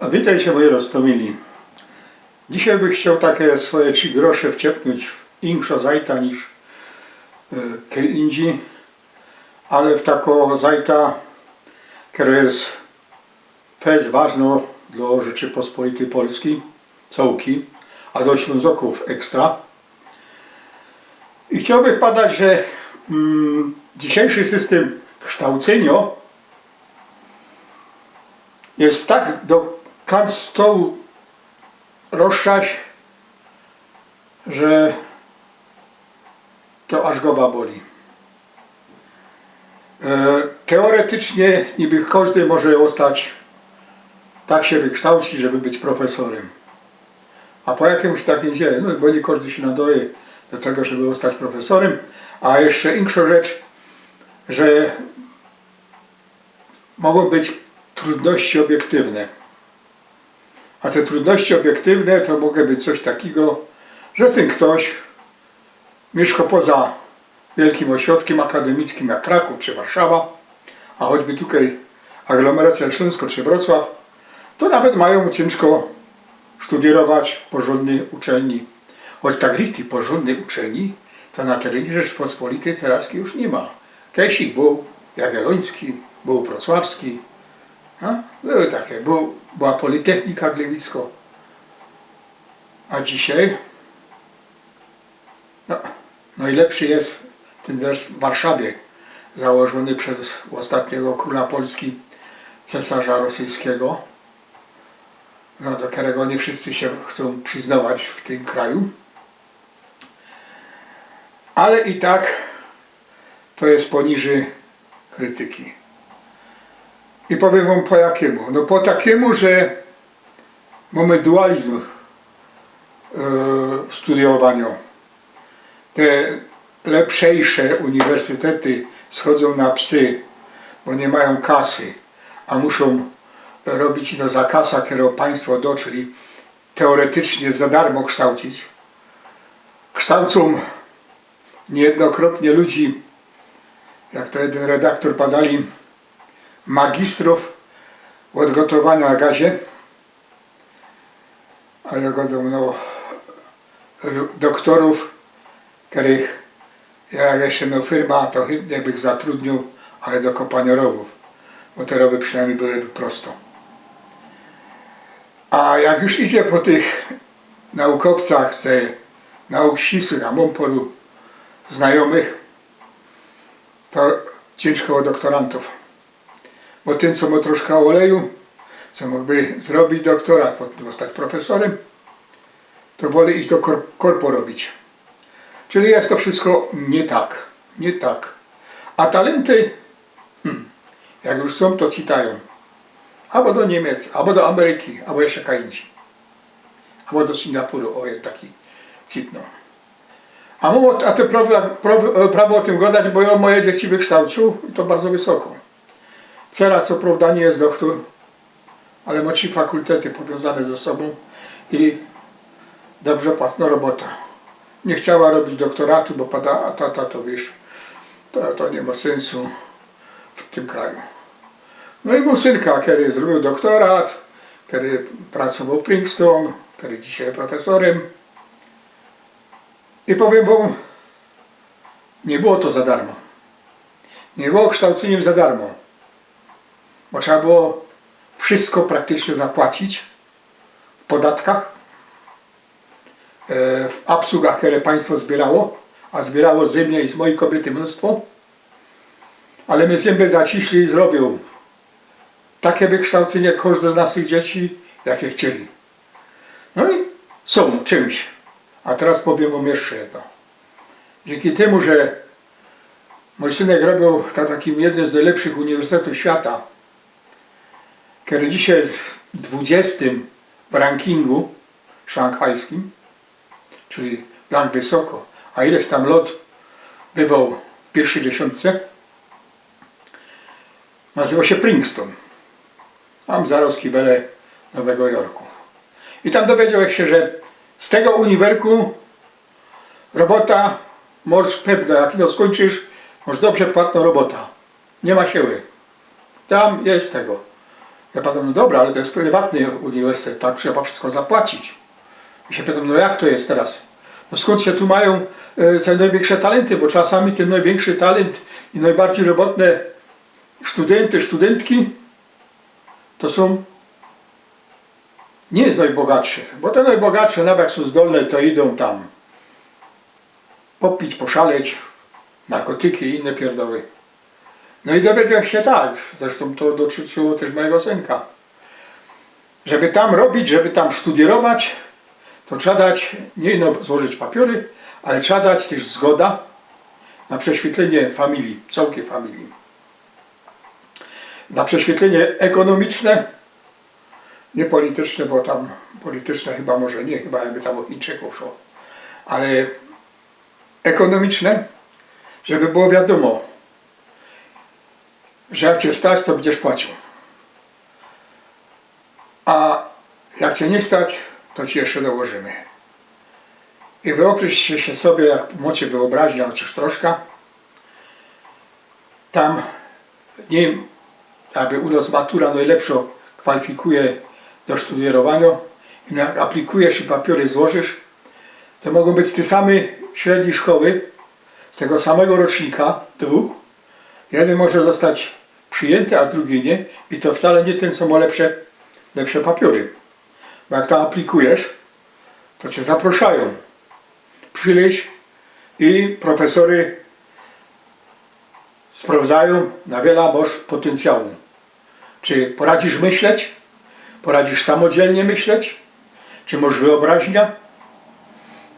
A Witajcie moi roztomili. Dzisiaj bych chciał takie swoje trzy grosze wciepnąć w inkszo zajta niż e, kiedy indziej, ale w tako zajta, które jest pec ważno dla Rzeczypospolitej Polskiej, cołki, a do Ślązoków ekstra. I chciałbym padać, że mm, dzisiejszy system kształcenia jest tak do kant stołu rozszać, że to aż głowa boli. E, Teoretycznie niby każdy może zostać, tak się wykształcić, żeby być profesorem. A po jakimś tak nie dzieje, no bo nie każdy się nadaje do tego, żeby zostać profesorem. A jeszcze inksza rzecz, że mogą być trudności obiektywne. A te trudności obiektywne to mogą być coś takiego, że ten ktoś mieszka poza wielkim ośrodkiem akademickim jak Kraków czy Warszawa, a choćby tutaj aglomeracja Śląsko czy Wrocław, to nawet mają ciężko studiować w porządnej uczelni. Choć tak richtig porządnej uczelni, to na terenie Rzeczpospolitej teraz już nie ma. Kesik był Jagielloński, był Wrocławski, a? Były takie, był, była Politechnika Gliwicko. A dzisiaj no, najlepszy jest ten wers w Warszawie, założony przez ostatniego króla Polski, cesarza rosyjskiego, no, do którego nie wszyscy się chcą przyznawać w tym kraju. Ale i tak to jest poniżej krytyki. I powiem wam po jakiemu. No po takiemu, że mamy dualizm e, w studiowaniu. Te lepszejsze uniwersytety schodzą na psy, bo nie mają kasy, a muszą robić no za kasa, którą państwo do, czyli teoretycznie za darmo kształcić. Kształcą niejednokrotnie ludzi, jak to jeden redaktor padali, magistrów od gotowania na gazie, a ja godą no, doktorów, których ja jeszcze no firma, to chętnie bych zatrudnił, ale do kopania bo te rowy przynajmniej byłyby prosto. A jak już idzie po tych naukowcach ze nauk ścisłych, a mam znajomych, to ciężko o doktorantów bo ten, co ma troszkę oleju, co mógłby zrobić doktorat, zostać profesorem, to woli iść do kor korpo robić. Czyli jest to wszystko nie tak, nie tak. A talenty, hmm, jak już są, to citają. Albo do Niemiec, albo do Ameryki, albo jeszcze indziej. Albo do Singapuru, o, taki citno. A, mu, a te prawo, prawo, prawo o tym gadać, bo ja moje dzieci wykształcił, to bardzo wysoko. Cera co prawda nie jest doktor, ale ma trzy fakultety powiązane ze sobą i dobrze płatna robota. Nie chciała robić doktoratu, bo pada, a tata to wiesz, to, to nie ma sensu w tym kraju. No i mój synka, który zrobił doktorat, który pracował w Princeton, który dzisiaj jest profesorem. I powiem wam, nie było to za darmo. Nie było kształceniem za darmo bo trzeba było wszystko praktycznie zapłacić w podatkach, e, w obsługach, które państwo zbierało, a zbierało ze mnie i z mojej kobiety mnóstwo, ale my zęby zaciśli i zrobił takie wykształcenie każde z naszych dzieci, jakie chcieli. No i są czymś. A teraz powiem wam jeszcze jedno. Dzięki temu, że mój synek robił na takim jednym z najlepszych uniwersytetów świata, który dzisiaj jest 20 w rankingu szanghajskim, czyli rank wysoko, a ileś tam lot bywał w pierwszej dziesiątce, nazywa się Princeton. Tam wele Nowego Jorku. I tam dowiedział się, że z tego uniwerku robota możesz pewna, jak no skończysz, masz dobrze płatną robota. Nie ma siły. Tam jest tego. Ja pytam, no dobra, ale to jest prywatny uniwersytet, tak trzeba wszystko zapłacić. I się pytam, no jak to jest teraz? No skąd się tu mają e, te największe talenty, bo czasami ten największy talent i najbardziej robotne studenty, studentki to są nie z najbogatszych, bo te najbogatsze nawet jak są zdolne, to idą tam popić, poszaleć, narkotyki i inne pierdoły. No i dowiedział się tak, zresztą to dotyczyło też mojego synka. Żeby tam robić, żeby tam studiować, to trzeba dać, nie no złożyć papiery, ale trzeba dać też zgoda na prześwietlenie familii, całej familii. Na prześwietlenie ekonomiczne, nie polityczne, bo tam polityczne chyba może nie, chyba jakby tam o Chińczyków szło, ale ekonomiczne, żeby było wiadomo, że jak cię stać, to będziesz płacił. A jak cię nie stać, to ci jeszcze dołożymy. I wyobraźcie się sobie, jak macie wyobraźnię, chociaż troszkę, tam, wiem, aby u nas matura najlepszo kwalifikuje do studiowania, i jak aplikujesz i papiery złożysz, to mogą być z tej samej średniej szkoły, z tego samego rocznika, dwóch. Jeden może zostać przyjęty, a drugi nie. I to wcale nie ten, co ma lepsze, lepsze papiery. Bo jak tam aplikujesz, to cię zapraszają. Przyleź i profesory sprawdzają, na wiele masz potencjału. Czy poradzisz myśleć? Poradzisz samodzielnie myśleć? Czy masz wyobraźnia?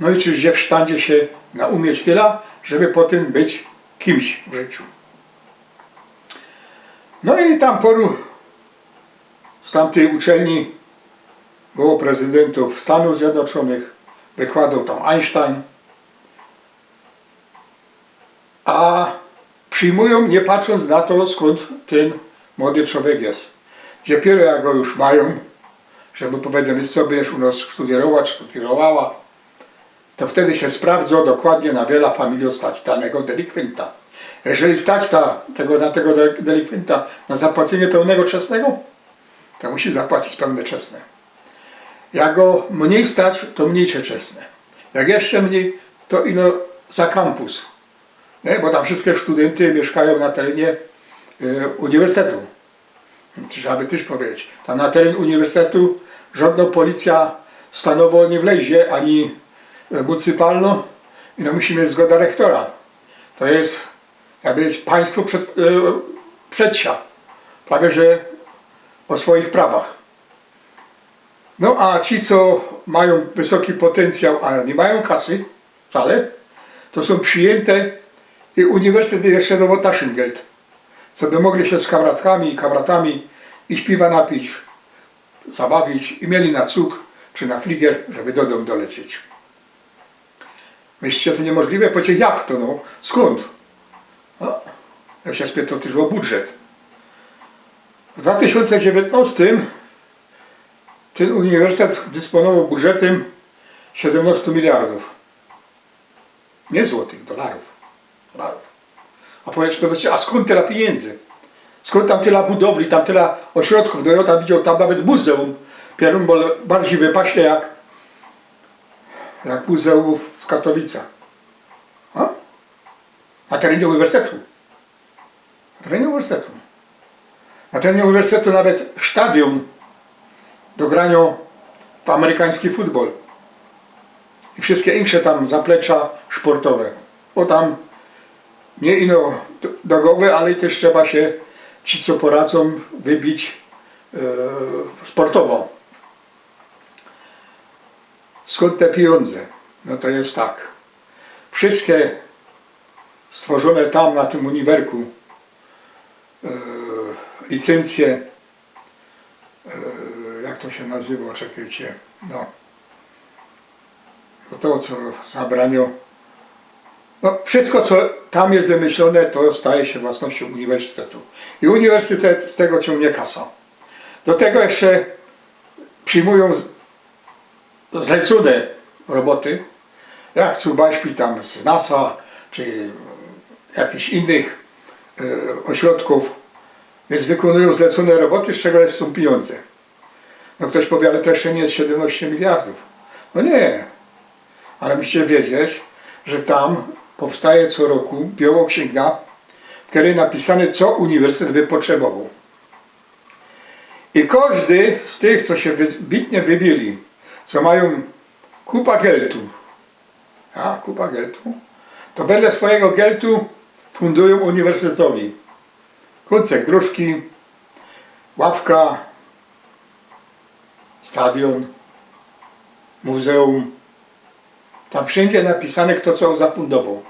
No i czy w stanie się naumieć tyle, żeby potem być kimś w życiu. No i tam poru z tamtej uczelni było prezydentów Stanów Zjednoczonych, wykładał tam Einstein, a przyjmują nie patrząc na to, skąd ten młody człowiek jest. Dopiero jak go już mają, że mu powiedzmy, co będziesz u nas studiować, studiowała, to wtedy się sprawdza dokładnie na wiele familii stać danego delikwenta. Jeżeli stać ta, tego, na tego de- delikwenta na zapłacenie pełnego czesnego, to musi zapłacić pełne czesne. Jak go mniej stać, to mniejsze czesne. Jak jeszcze mniej, to ino za kampus. Nie? Bo tam wszystkie studenty mieszkają na terenie y, uniwersytetu. Trzeba by też powiedzieć. Tam na teren uniwersytetu żadna policja stanowo nie wlezie, ani municypalno i no musi mieć zgoda rektora. To jest jakby państwo przed, e, przedsia, prawie że o swoich prawach. No a ci, co mają wysoki potencjał, a nie mają kasy wcale, to są przyjęte i uniwersytet jeszcze do Taschengeld, co by mogli się z kamratkami i kamratami i śpiwa napić, zabawić i mieli na cuk czy na fliger, żeby do domu dolecieć. Myślicie, to niemożliwe? Powiecie, jak to? No, skąd? No, ja się budżet. W 2019 ten uniwersytet dysponował budżetem 17 miliardów. Nie złotych, dolarów. dolarów. A powiedzcie, a skąd tyle pieniędzy? Skąd tam tyle budowli, tam tyle ośrodków? No ja tam widział tam nawet muzeum. Pierun bardziej wypaśle jak jak muzeum w Katowicach. A? Na terenie uniwersytetu. Na uniwersytetu. Na terenie uniwersytetu nawet stadion do grania w amerykański futbol. I wszystkie inne tam zaplecza sportowe. Bo tam nie ino dogowe, ale też trzeba się ci, co poradzą, wybić e, sportowo. Skąd te pieniądze? No to jest tak. Wszystkie stworzone tam na tym uniwerku licencje, e, jak to się nazywa, czekajcie, no, no to co zabranio. No, wszystko co tam jest wymyślone, to staje się własnością uniwersytetu. I uniwersytet z tego ciągnie kasa. Do tego jeszcze przyjmują zlecone roboty, jak Cubaśpi tam z NASA, czy jakichś innych e, ośrodków Więc wykonują zlecone roboty, z czego są pieniądze. No ktoś powie, ale to jeszcze nie jest 17 miliardów. No nie. Ale musicie wiedzieć, że tam powstaje co roku bioksięga, w której napisane, co uniwersytet by potrzebował. I każdy z tych, co się wybitnie wybili, co mają kupa geltu, a kupa geltu, to wedle swojego geltu fundują uniwersytetowi. Kucek, dróżki, ławka, stadion, muzeum. Tam wszędzie napisane, kto co zafundował.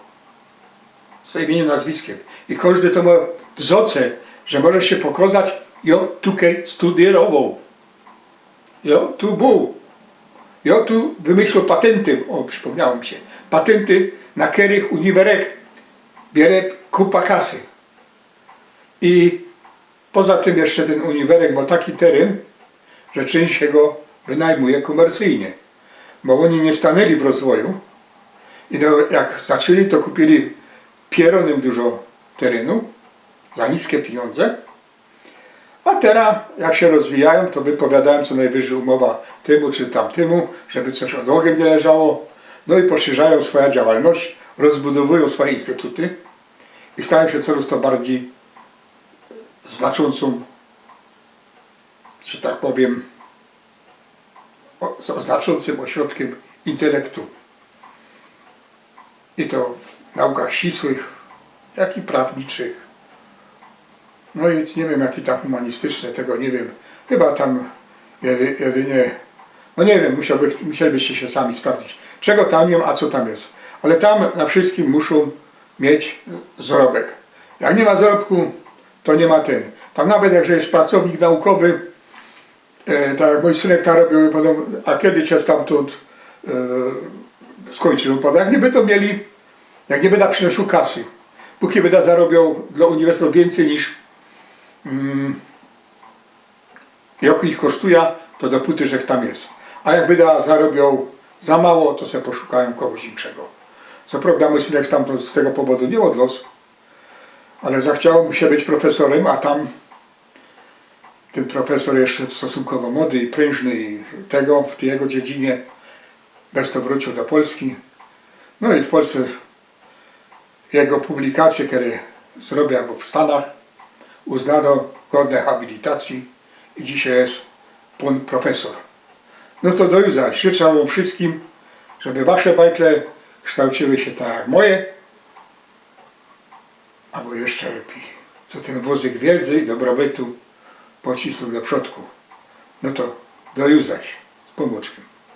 Z imieniem, nazwiskiem. I każdy to ma wzoce, że może się pokazać, ja tutaj studiował. Ja tu był. Ja tu wymyślił patenty, o przypomniało mi się, patenty na których uniwerek bierze kupa kasy. I poza tym jeszcze ten uniwerek ma taki teren, że część się go wynajmuje komercyjnie. Bo oni nie stanęli w rozwoju i no, jak zaczęli, to kupili pieronym dużo terenu za niskie pieniądze. A teraz, jak się rozwijają, to wypowiadają co najwyżej umowa temu czy tamtemu, żeby coś odłogiem nie leżało. No i poszerzają swoją działalność, rozbudowują swoje instytuty i stają się coraz to bardziej znaczącą, że tak powiem, o, znaczącym ośrodkiem intelektu. I to w naukach ścisłych, jak i prawniczych. No i nie wiem, jaki tam humanistyczny, tego nie wiem. Chyba tam jedy, jedynie, no nie wiem, musiałby, musielibyście się sami sprawdzić, czego tam nie ma, a co tam jest. Ale tam na wszystkim muszą mieć zarobek. Jak nie ma zarobku, to nie ma ten. Tam nawet jak jest pracownik naukowy, e, tak jak mój synek tam robił, potem, a kiedy cię stamtąd e, skończył, potem, jak niby to mieli, jak nie będę przynosił kasy, póki będę zarobił dla uniwersytetu więcej niż mm, jak ich kosztuje, to dopóty, że tam jest. A jak będę zarobił za mało, to sobie poszukają kogoś innego. Co prawda mój synek stamtąd z tego powodu nie odlosł, ale zachciało mu się być profesorem, a tam ten profesor jeszcze stosunkowo młody i prężny i tego w tej jego dziedzinie bez to wrócił do Polski. No i w Polsce jego publikacje, które zrobił w Stanach, uznano godne habilitacji i dzisiaj jest pan profesor. No to do jutra. Życzę wam wszystkim, żeby wasze bajtle kształciły się tak jak moje, albo jeszcze lepiej. Co ten wózek wiedzy i dobrobytu pocisnął do przodku. No to do jutra. Z pomóczkiem.